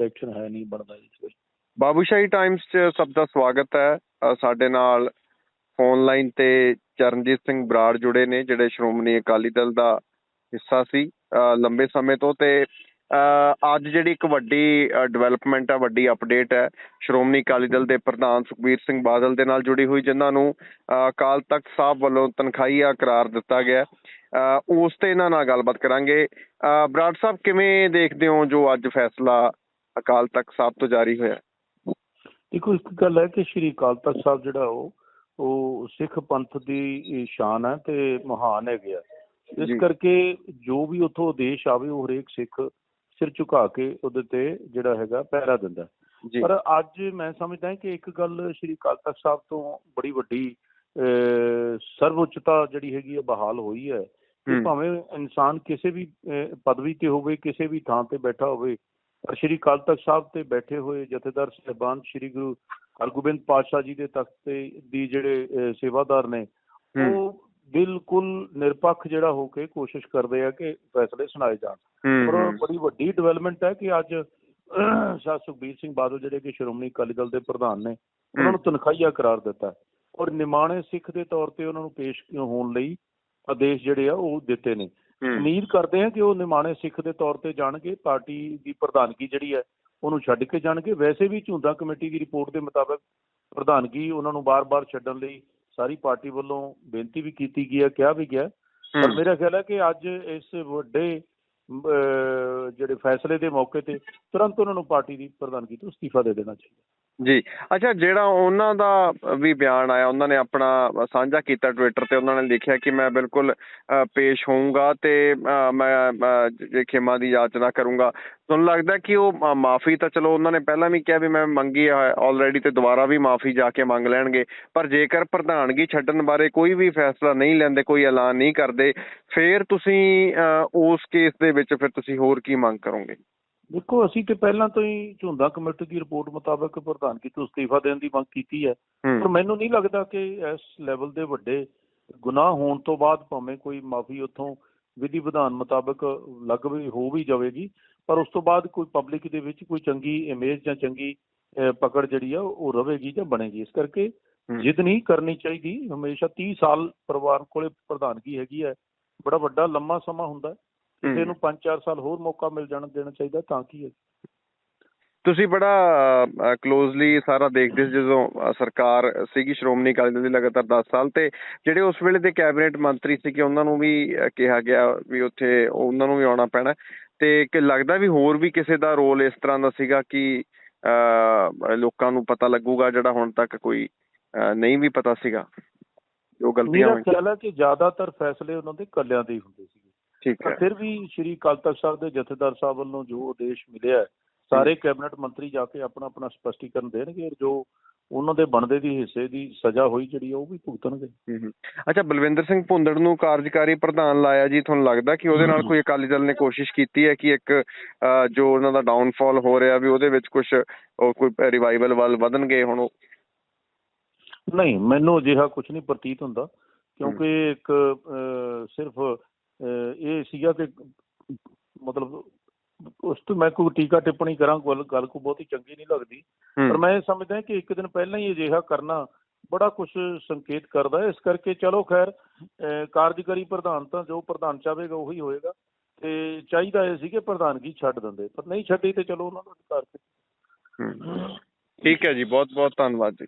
Election ਹੈ ਨਹੀਂ ਬਣਦਾ ਇਸ ਵਿੱਚ। ਬਾਬੂਸ਼ਾਹੀ ਟਾਈਮਸ 'ਚ ਸਭ ਦਾ ਸਵਾਗਤ ਹੈ। ਸਾਡੇ ਨਾਲ ਫੋਨ ਲਾਈਨ ਤੇ ਚਰਨਜੀਤ ਸਿੰਘ ਬਰਾੜ ਜੁੜੇ ਨੇ, ਜਿਹੜੇ ਸ਼੍ਰੋਮਣੀ ਅਕਾਲੀ ਦਲ ਦਾ ਹਿੱਸਾ ਸੀ ਲੰਬੇ ਸਮੇਂ ਤੋਂ ਤੇ ਅੱਜ ਜਿਹੜੀ ਇੱਕ ਵੱਡੀ ਡਿਵੈਲਪਮੈਂਟ ਹੈ ਵੱਡੀ ਅਪਡੇਟ ਹੈ, ਸ਼੍ਰੋਮਣੀ ਅਕਾਲੀ ਦਲ ਦੇ ਪ੍ਰਧਾਨ ਸੁਖਬੀਰ ਸਿੰਘ ਬਾਦਲ ਦੇ ਨਾਲ ਜੁੜੀ ਹੋਈ, ਜਿਨ੍ਹਾਂ ਨੂੰ ਅਕਾਲ ਤਖਤ ਸਾਹਿਬ ਵੱਲੋਂ ਤਨਖਾਹੀਆ ਕਰਾਰ ਦਿੱਤਾ ਗਿਆ। ਉਸ ਤੇ ਇਹਨਾਂ ਨਾਲ ਗੱਲਬਾਤ ਕਰਾਂਗੇ। ਬਰਾੜ ਸਾਹਿਬ, ਕਿਵੇਂ ਦੇਖਦੇ ਹੋ ਜੋ ਅੱਜ ਫੈਸਲਾ ਅਕਾਲ ਤਖਤ ਸਾਹਿਬ ਤੋਂ ਜਾਰੀ ਹੋਇਆ ਦੇਖੋ ਇੱਕ ਗੱਲ ਹੈ ਕਿ ਸ਼੍ਰੀ ਅਕਾਲ ਤਖਤ ਸਾਹਿਬ ਜਿਹੜਾ ਉਹ ਉਹ ਸਿੱਖ ਪੰਥ ਦੀ ਸ਼ਾਨ ਹੈ ਤੇ ਮਹਾਨ ਹੈਗੇ ਆ ਜੀ। ਇਸ ਕਰਕੇ ਜੋ ਵੀ ਉੱਥੋਂ ਆਦੇਸ਼ ਆਵੇ ਉਹ ਹਰੇਕ ਸਿੱਖ ਸਿਰ ਝੁਕਾ ਕੇ ਉਹਦੇ ਤੇ ਜਿਹੜਾ ਹੈਗਾ ਪਹਿਰਾ ਦਿੰਦਾ ਹੈ। ਪਰ ਅੱਜ ਮੈਂ ਸਮਝਦਾ ਕਿ ਇੱਕ ਗੱਲ ਸ਼੍ਰੀ ਅਕਾਲ ਤਖਤ ਸਾਹਿਬ ਤੋਂ ਬੜੀ ਵੱਡੀ ਸਰਵਉੱਚਤਾ ਜਿਹੜੀ ਹੈਗੀ ਹੈ ਬਹਾਲ ਹੋਈ ਹੈ ਕਿ ਹੂੰ। ਭਾਵੇਂ ਇਨਸਾਨ ਕਿਸੇ ਵੀ ਪਦਵੀ ਤੇ ਹੋਵੇ ਕਿਸੇ ਵੀ ਥਾਂ ਤੇ ਬੈਠਾ ਹੋਵੇ ਸ਼੍ਰੀ ਅਕਾਲ ਤਖਤ ਸਾਹਿਬ ਤੇ ਬੈਠੇ ਹੋਏ ਜਥੇਦਾਰ ਸਾਹਿਬਾਨ ਸ਼੍ਰੀ ਗੁਰੂ ਹਰਗੋਬਿੰਦ ਪਾਤਸ਼ਾਹ ਜੀ ਦੇ ਤਖਤ ਤੇ ਦੀ ਜਿਹੜੇ ਸੇਵਾਦਾਰ ਨੇ। ਉਹ ਬਿਲਕੁਲ ਨਿਰਪੱਖ ਜਿਹੜਾ ਹੋ ਕੇ ਕੋਸ਼ਿਸ਼ ਕਰਦੇ ਆ ਕਿ ਫੈਸਲੇ ਸੁਣਾਏ ਜਾਣ ਹੂੰ। ਬੜੀ ਵੱਡੀ ਡਿਵੈਲਪਮੈਂਟ ਹੈ ਕਿ ਅੱਜ ਸ਼ਾਹ ਸੁਖਬੀਰ ਸਿੰਘ ਬਾਦਲ ਜਿਹੜੇ ਕਿ ਸ਼੍ਰੋਮਣੀ ਅਕਾਲੀ ਦਲ ਦੇ ਪ੍ਰਧਾਨ ਨੇ ਉਹਨਾਂ ਨੂੰ ਤਨਖਾਹੀਆ ਕਰਾਰ ਦਿੱਤਾ ਔਰ ਨਿਮਾਣੇ ਸਿੱਖ ਦੇ ਤੌਰ ਤੇ ਉਹਨਾਂ ਨੂੰ ਪੇਸ਼ ਹੋਣ ਲਈ ਆਦੇਸ਼ ਜਿਹੜੇ ਆ ਉਹ ਦਿੱਤੇ ਨੇ। ਉਮੀਦ ਕਰਦੇ ਹਾਂ ਕਿ ਉਹ ਨਿਮਾਣੇ ਸਿੱਖ ਦੇ ਤੌਰ ਤੇ ਜਾਣਗੇ ਪਾਰਟੀ ਦੀ ਪ੍ਰਧਾਨਗੀ ਜਿਹੜੀ ਹੈ ਉਹਨੂੰ ਛੱਡ ਕੇ ਜਾਣਗੇ ਵੈਸੇ ਵੀ ਝੁੰਦਾ ਕਮੇਟੀ ਦੀ ਰਿਪੋਰਟ ਦੇ ਮੁਤਾਬਕ ਪ੍ਰਧਾਨਗੀ ਉਹਨਾਂ ਨੂੰ ਬਾਰ-ਬਾਰ ਛੱਡਣ ਲਈ ਸਾਰੀ ਪਾਰਟੀ ਵੱਲੋਂ ਬੇਨਤੀ ਵੀ ਕੀਤੀ ਗਈ ਹੈ ਕਿਹਾ ਵੀ ਗਿਆ। ਪਰ। ਮੇਰਾ ਖਿਆਲ ਹੈ ਕਿ ਅੱਜ ਇਸ ਵੱਡੇ ਜਿਹੜੇ ਫੈਸਲੇ ਦੇ ਮੌਕੇ ਤੇ ਤੁਰੰਤ ਉਹਨਾਂ ਨੂੰ ਪਾਰਟੀ ਦੀ ਪ੍ਰਧਾਨਗੀ ਤੋਂ ਅਸਤੀਫਾ ਦੇ ਦੇਣਾ ਚਾਹੀਦਾ ਜੀ। ਅੱਛਾ ਜਿਹੜਾ ਉਹਨਾਂ ਦਾ ਵੀ ਬਿਆਨ ਆਇਆ ਉਹਨਾਂ ਨੇ ਆਪਣਾ ਸਾਂਝਾ ਕੀਤਾ ਟਵਿੱਟਰ ਤੇ ਉਹਨਾਂ ਨੇ ਲਿਖਿਆ ਕਿ ਮੈਂ ਬਿਲਕੁਲ ਪੇਸ਼ ਹੋਊਂਗਾ ਤੇ ਮੈਂ ਅ, ਖਿਮਾ ਦੀ ਯਾਚਨਾ ਕਰੂੰਗਾ। ਤੁਹਾਨੂੰ ਲੱਗਦਾ ਕਿ ਉਹ ਮਾਫੀ ਤਾਂ ਚਲੋ ਉਹਨਾਂ ਨੇ ਪਹਿਲਾਂ ਵੀ ਕਿਹਾ ਵੀ ਮੈਂ ਮੰਗੀ ਹੈ ਆਲਰੇਡੀ ਤੇ ਦੁਬਾਰਾ ਵੀ ਮਾਫੀ ਜਾ ਕੇ ਮੰਗ ਲੈਣਗੇ। ਪਰ ਜੇਕਰ ਪ੍ਰਧਾਨਗੀ ਛੱਡਣ ਬਾਰੇ ਕੋਈ ਵੀ ਫੈਸਲਾ ਨਹੀਂ ਲੈਂਦੇ ਕੋਈ ਐਲਾਨ ਨਹੀਂ ਕਰਦੇ ਫਿਰ ਤੁਸੀਂ ਉਸ ਕੇਸ ਦੇ ਵਿੱਚ ਫਿਰ ਤੁਸੀਂ ਹੋਰ ਕੀ ਮੰਗ ਕਰੋਗੇ? ਦੇਖੋ ਅਸੀਂ ਤੇ ਪਹਿਲਾਂ ਤੋਂ ਹੀ ਝੁੰਦਾ ਕਮੇਟੀ ਦੀ ਰਿਪੋਰਟ ਮੁਤਾਬਕ ਪ੍ਰਧਾਨਗੀ ਤੋਂ ਅਸਤੀਫਾ ਦੇਣ ਦੀ ਮੰਗ ਕੀਤੀ ਹੈ। ਪਰ ਮੈਨੂੰ ਨਹੀਂ ਲੱਗਦਾ ਕਿ ਇਸ ਲੈਵਲ ਦੇ ਵੱਡੇ ਗੁਨਾਹ ਹੋਣ ਤੋਂ ਬਾਅਦ ਭਾਵੇਂ ਕੋਈ ਮਾਫੀ ਉੱਥੋਂ ਵਿਧੀ ਵਿਧਾਨ ਮੁਤਾਬਕ ਲੱਗ ਵੀ ਹੋ ਵੀ ਜਾਵੇਗੀ ਪਰ ਉਸ ਤੋਂ ਬਾਅਦ ਕੋਈ ਪਬਲਿਕ ਦੇ ਵਿੱਚ ਕੋਈ ਚੰਗੀ ਇਮੇਜ ਜਾਂ ਚੰਗੀ ਪਕੜ ਜਿਹੜੀ ਆ ਉਹ ਰਵੇਗੀ ਜਾਂ ਬਣੇਗੀ। ਇਸ ਕਰਕੇ। ਜਿੱਦ ਨਹੀਂ ਕਰਨੀ ਚਾਹੀਦੀ। ਹਮੇਸ਼ਾ 30 ਸਾਲ ਪਰਿਵਾਰ ਕੋਲੇ ਪ੍ਰਧਾਨਗੀ ਹੈਗੀ ਹੈ। ਬੜਾ ਵੱਡਾ ਲੰਮਾ ਸਮਾਂ ਹੁੰਦਾ ਹੈ। ਕਿਸੇ ਹੂੰ। ਨੂੰ 5-4 ਸਾਲ ਹੋਰ ਮੌਕਾ ਮਿਲ ਜਾਣ ਦੇਣਾ ਚਾਹੀਦਾ ਤਾਂ ਕੀ ਤੁਸੀਂ ਬੜਾ ਕਲੋਜ਼ਲੀ ਸਾਰਾ ਦੇਖਦੇ ਸੀ ਜਦੋਂ ਸਰਕਾਰ ਸੀਗੀ ਸ਼੍ਰੋਮਣੀ ਅਕਾਲੀ ਦਲ ਦੀ ਲਗਾਤਾਰ 10 ਸਾਲ ਤੇ ਜਿਹੜੇ ਉਸ ਵੇਲੇ ਦੇ ਕੈਬਨਿਟ ਮੰਤਰੀ ਸੀਗੇ ਉਹਨਾਂ ਨੂੰ ਵੀ ਕਿਹਾ ਗਿਆ ਵੀ ਉੱਥੇ ਉਹਨਾਂ ਨੂੰ ਵੀ ਆਉਣਾ ਪੈਣਾ। ਤੇ ਕਿ ਲੱਗਦਾ ਵੀ ਹੋਰ ਵੀ ਕਿਸੇ ਦਾ ਰੋਲ ਇਸ ਤਰ੍ਹਾਂ ਦਾ ਸੀਗਾ ਕਿ ਲੋਕਾਂ ਨੂੰ ਪਤਾ ਲੱਗੂਗਾ ਜਿਹੜਾ ਹੁਣ ਤੱਕ ਕੋਈ ਨਹੀਂ ਵੀ ਪਤਾ ਸੀਗਾ। ਜੋ ਗਲਤੀਆਂ ਮੇਰਾ ਹੋਈਆਂ। ਖਿਆਲ ਹੈ ਕਿ ਜ਼ਿਆਦਾਤਰ ਫੈਸਲੇ ਉਹਨਾਂ ਦੇ ਕੱਲਿਆਂ ਦੇ ਹੀ ਹੁੰਦੇ ਸੀਗੇ। ਠੀਕ ਹੈ। ਫਿਰ ਵੀ ਸ਼੍ਰੀ ਅਕਾਲ ਤਖਤ ਸਾਹਿਬ ਦੇ ਜਥੇਦਾਰ ਸਾਹਿਬ ਵੱਲੋਂ ਜੋ ਆਦੇਸ਼ ਮਿਲਿਆ ਸਾਰੇ ਕੈਬਨਿਟ ਮੰਤਰੀ ਜਾ ਕੇ ਆਪਣਾ ਆਪਣਾ ਸਪਸ਼ਟੀਕਰਨ ਦੇਣਗੇ ਜੋ ਉਹਨਾਂ ਦੇ ਬਣਦੇ ਦੀ ਹਿੱਸੇ ਦੀ ਸਜ਼ਾ ਹੋਈ ਜਿਹੜੀ ਉਹ ਵੀ ਭੁਗਤਣਗੇ। ਹੂੰ ਹੂੰ। ਅੱਛਾ ਬਲਵਿੰਦਰ ਸਿੰਘ ਭੁੰਦੜ ਨੂੰ ਕਾਰਜਕਾਰੀ ਪ੍ਰਧਾਨ ਲਾਇਆ ਜੀ ਤੁਹਾਨੂੰ ਲੱਗਦਾ ਕਿ ਉਹਦੇ ਨਾਲ ਕੋਈ ਅਕਾਲੀ ਦਲ ਨੇ ਕੋਸ਼ਿਸ਼ ਕੀਤੀ ਹੈ ਕਿ ਇੱਕ ਜੋ ਉਹਨਾਂ ਦਾ ਡਾਊਨਫਾਲ ਹੋ ਰਿਹਾ ਵੀ ਉਹਦੇ ਵਿੱਚ ਕੁਝ ਕੋਈ ਰਿਵਾਈਵਲ ਵੱਲ ਵਧਣਗੇ ਹੁਣ ਨਹੀਂ ਮੈਨੂੰ ਅਜਿਹਾ ਕੁਝ ਨਹੀਂ ਪ੍ਰਤੀਤ ਹੁੰਦਾ ਕਿਉਂਕਿ ਇੱਕ ਸਿਰਫ ਇਹ ਸੀਗਾ ਕਿ ਮਤਲਬ ਉਸ ਤੋਂ ਮੈਂ ਕੋਈ ਟੀਕਾ ਟਿੱਪਣੀ ਕਰਾਂ ਗੱਲ ਗੱਲ ਕੋ ਬਹੁਤੀ ਚੰਗੀ ਨਹੀਂ ਲੱਗਦੀ। ਪਰ ਮੈਂ ਇਹ ਸਮਝਦਾ ਕਿ ਇੱਕ ਦਿਨ ਪਹਿਲਾਂ ਹੀ ਅਜਿਹਾ ਕਰਨਾ ਬੜਾ ਕੁਝ ਸੰਕੇਤ ਕਰਦਾ ਹੈ। ਇਸ ਕਰਕੇ ਚਲੋ ਖੈਰ ਕਾਰਜਕਾਰੀ ਪ੍ਰਧਾਨ ਤਾਂ ਜੋ ਪ੍ਰਧਾਨ ਚਾਹੇਗਾ ਉਹੀ ਹੋਏਗਾ। ਤੇ ਚਾਹੀਦਾ ਇਹ ਸੀ ਕਿ ਪ੍ਰਧਾਨਗੀ ਛੱਡ ਦਿੰਦੇ। ਪਰ ਨਹੀਂ ਛੱਡੀ ਤੇ ਚਲੋ ਉਹਨਾਂ ਦਾ ਅਧਿਕਾਰ ਸੀ। ਠੀਕ ਹੈ ਜੀ ਬਹੁਤ ਬਹੁਤ ਧੰਨਵਾਦ ਜੀ।